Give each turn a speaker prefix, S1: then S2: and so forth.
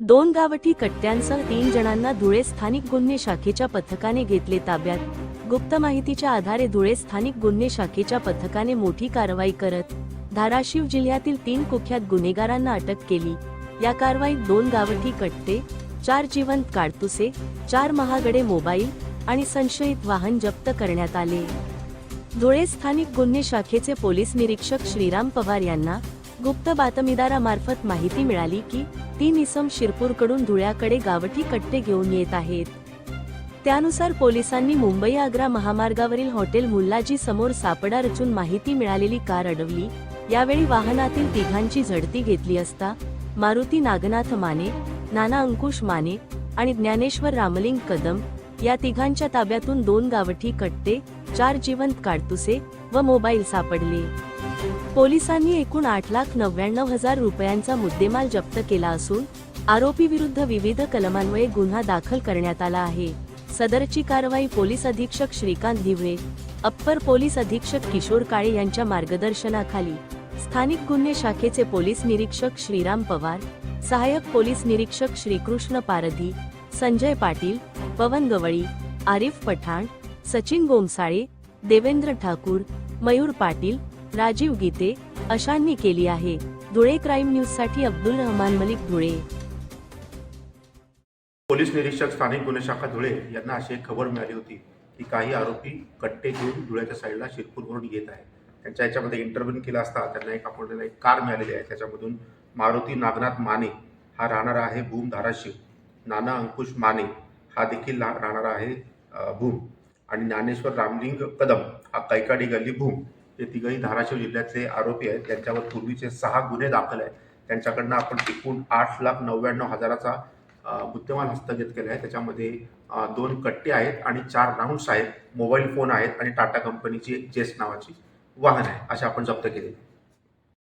S1: दोन गावठी कट्ट्यांसह तीन जणांना धुळे स्थानिक गुन्हे शाखेच्या पथकाने घेतले ताब्यात. गुप्त माहितीच्या आधारे धुळे स्थानिक गुन्हे शाखेच्या पथकाने मोठी कारवाई करत धाराशिव जिल्ह्यातील तीन कुख्यात गुन्हेगारांना अटक केली. या कारवाईत दोन गावठी कट्टे चार जिवंत काडतुसे चार महागडे मोबाईल आणि संशयित वाहन जप्त करण्यात आले. धुळे स्थानिक गुन्हे शाखेचे पोलीस निरीक्षक श्रीराम पवार यांना गुप्त बातमीदारामार्फत माहिती मिळाली की तीन इसम शिरपूरकडून धुळ्याकडे गावठी कट्टे घेऊन येत आहेत. त्यानुसार पोलिसांनी मुंबई आग्रा महामार्गावरील हॉटेल मुल्लाजी समोर सापडा रचून माहिती मिळालेली कार अडवली. यावेळी वाहनातील तिघांची झडती घेतली असता मारुती नागनाथ माने नाना अंकुश माने आणि ज्ञानेश्वर रामलिंग कदम या तिघांच्या ताब्यातून दोन गावठी कट्टे चार जिवंत काडतुसे व मोबाईल सापडले. पोलिसांनी एकूण आठ लाख नव्याण्णव हजार रुपयांचा मुद्देमाल जप्त केला असून आरोपी विरुद्ध विविध कलमांमुळे गुन्हा दाखल करण्यात आला आहे. सदरची कारवाई पोलीस अधीक्षक श्रीकांत धिवळे अप्पर पोलीस अधीक्षक किशोर काळे यांच्या मार्गदर्शनाखाली स्थानिक गुन्हे शाखेचे पोलीस निरीक्षक श्रीराम पवार सहाय्यक पोलीस निरीक्षक श्रीकृष्ण पारधी संजय पाटील पवन गवळी आरिफ पठाण सचिन गोमसाळे देवेंद्र ठाकूर मयूर पाटील राजीव गीते अशांनी केली आहे. धुळे क्राईम न्यूजसाठी अब्दुल रहमान मलिक धुळे.
S2: पोलीस निरीक्षक स्थानिक गुन्हे शाखा धुळे यांना अशी एक खबर मिळाली होती की काही आरोपी कट्टे घेऊन धुळ्याच्या साईडला शिरपूरवरून येत आहे त्यांच्या याच्यामध्ये इंटरव्ह्यू केला असता त्यांना एक आपण एक कार मिळालेली आहे. त्याच्यामधून मारुती नागनाथ माने हा राहणारा आहे भूम धाराशिव. नाना अंकुश माने हा देखील राहणारा आहे भूम. आणि ज्ञानेश्वर रामलिंग कदम हा कैकाडी गल्ली भूम. ते तिघही धाराशिव जिल्ह्यातले आरोपी आहेत. त्यांच्यावर पूर्वीचे सहा गुन्हे दाखल आहेत. त्यांच्याकडनं आपण एकूण आठ लाख नव्याण्णव हजाराचा मुद्देमाल हस्तगत केला आहे. त्याच्यामध्ये दोन कट्टे आहेत आणि चार राऊंड्स आहेत. मोबाईल फोन आहेत आणि टाटा कंपनीची जेस नावाची वाहन आहे असे आपण जप्त केले